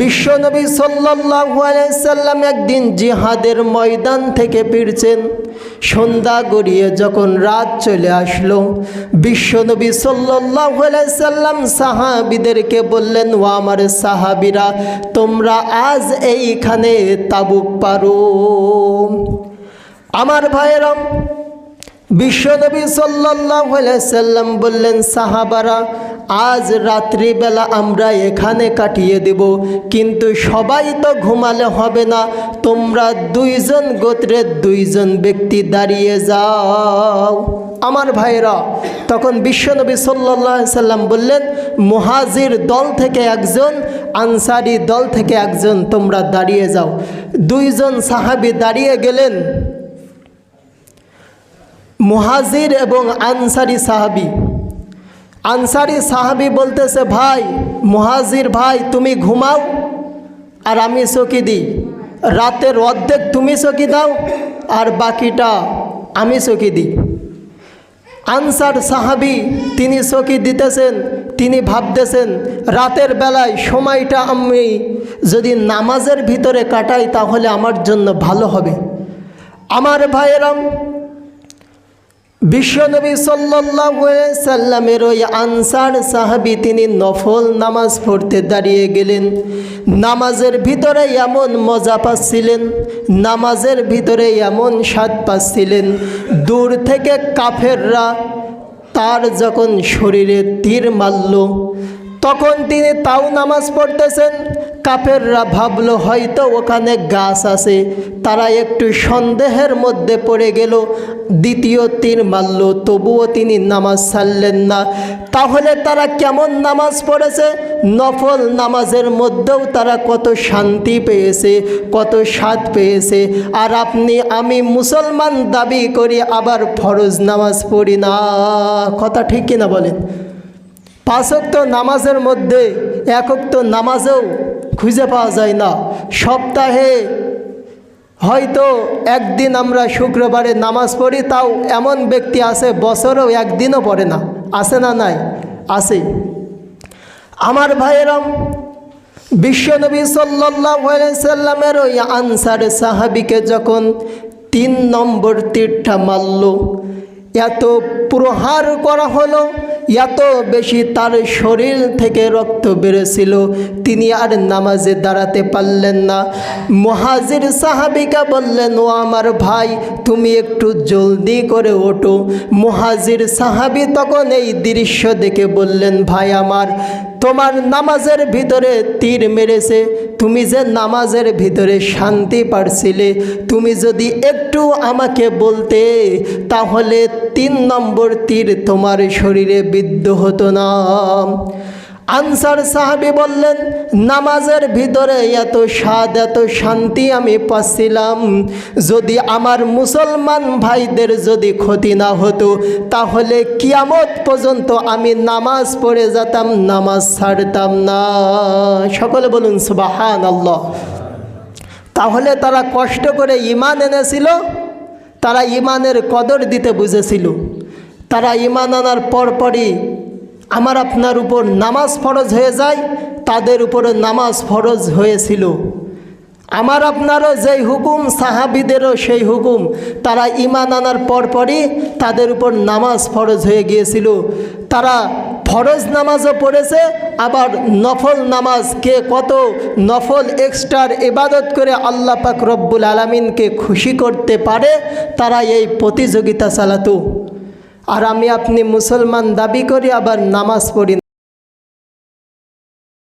বিশ্বনবী সাল্লাম একদিন জিহাদের ময়দান থেকে ফিরছেন। সন্ধ্যা গড়িয়ে যখন রাত চলে আসলো বিশ্বনবী সাল্লাম সাহাবীদেরকে বললেন, ও আমার সাহাবীরা, তোমরা আজ এইখানে তাবুক পারো। আমার ভাইয়েরাম বিশ্বনবী সাল্লাম বললেন, সাহাবারা আজ রাত্রিবেলা আমরা এখানে কাটিয়ে দেব, কিন্তু সবাই তো ঘুমালে হবে না, তোমরা দুইজন গোত্রের দুইজন ব্যক্তি দাঁড়িয়ে যাও। আমার ভাইরা তখন বিশ্বনবী সাল্লাল্লাহু সাল্লাম বললেন, মুহাজির দল থেকে একজন, আনসারি দল থেকে একজন, তোমরা দাঁড়িয়ে যাও। দুইজন সাহাবী দাঁড়িয়ে গেলেন। মুহাজির এবং আনসারি সাহাবি আনসারি সাহাবি বলতেছে, ভাই, মুহাজির ভাই, তুমি ঘুমাও আর আমি চকি দিই। রাতের অর্ধেক তুমি চকি দাও আর বাকিটা আমি চকি দিই। আনসার সাহাবি তিনি চকি দিতেছেন, তিনি ভাবতেছেন, রাতের বেলায় সময়টা আমি যদি নামাজের ভিতরে কাটাই তাহলে আমার জন্য ভালো হবে। আমার ভাইয়েরাম বিশ্বনবী সাল্লামের ওই আনসার সাহাবি তিনি নফল নামাজ পড়তে দাঁড়িয়ে গেলেন। নামাজের ভিতরে এমন মজা পাচ্ছিলেন, নামাজের ভিতরে এমন স্বাদ পাচ্ছিলেন। দূর থেকে কাফেররা তার যখন শরীরে তীর মারল, তখন তিনি তাও নামাজ পড়তেছেন কাপেররা ভাবলো, হয়তো ওখানে গাছ আছে। তারা একটু সন্দেহের মধ্যে পড়ে গেল। দ্বিতীয় তীর মারল, তবুও তিনি নামাজ ছাড়লেন না। তাহলে তারা কেমন নামাজ পড়েছে? নফল নামাজের মধ্যেও তারা কত শান্তি পেয়েছে, কত স্বাদ পেয়েছে। আর আপনি, আমি মুসলমান দাবি করি, আবার ফরজ নামাজ পড়ি না। কথা ঠিক কিনা বলেন? পাঁচক্ত নামাজের মধ্যে একক্ত নামাজেও খুঁজে পাওয়া যায় না। সপ্তাহে হয়তো একদিন আমরা শুক্রবারে নামাজ পড়ি, তাও এমন ব্যক্তি আছে, বছরেও একদিনও পড়ে না। আছে না নাই? আছে। আমার ভাইয়েরাম বিশ্বনবী সাল্লামের ওই আনসার সাহাবিকে যখন তিন নম্বর তীরটা মারল, এত প্রহার করা হলো এত বেশি তার শরীর থেকে রক্ত বেরোছিল। তিনি আর নামাজে দাঁড়াতে পারলেন না। মহাজির সাহাবিকা বললেন, ও আমার ভাই, তুমি একটু জলদি করে ওঠো। মহাজির সাহাবি তখন এই দৃশ্য দেখে বললেন, ভাই আমার, তোমার নামাজের ভিতরে তীর মেরেছে। তুমি যে নামাজের ভিতরে শান্তি পারছিলে, তুমি যদি একটু আমাকে বলতে, তাহলে তিন নম্বর তীর তোমার শরীরে বিদ্ধ হতো না। আনসার সাহাবি বললেন, নামাজের ভিতরে এত স্বাদ, এত শান্তি আমি পাচ্ছিলাম। যদি আমার মুসলমান ভাইদের যদি ক্ষতি না হতো, তাহলে কিয়ামত পর্যন্ত আমি নামাজ পড়ে যেতাম, নামাজ ছাড়তাম না। সকলে বলুন সুবাহান আল্লাহ তাহলে তারা কষ্ট করে ইমান এনেছিল। তারা ইমানের কদর দিতে বুঝেছিল। তারা ইমান আনার পরপরই আমার আপনার উপর নামাজ ফরজ হয়ে যায়, তাদের উপরে নামাজ ফরজ হয়েছিল। আমার আপনারও যেই হুকুম, সাহাবিদেরও সেই হুকুম। তারা ইমান আনার পরপরই তাদের উপর নামাজ ফরজ হয়ে গিয়েছিল। তারা ফরজ নামাজও পড়েছে, আবার নফল নামাজ কে কত নফল এক্সট্রার ইবাদত করে আল্লাহ পাক রব্বুল আলমিনকে খুশি করতে পারে, তারা এই প্রতিযোগিতা চালাতো আর আমি আপনি মুসলমান দাবি করি, আবার নামাজ পড়ি।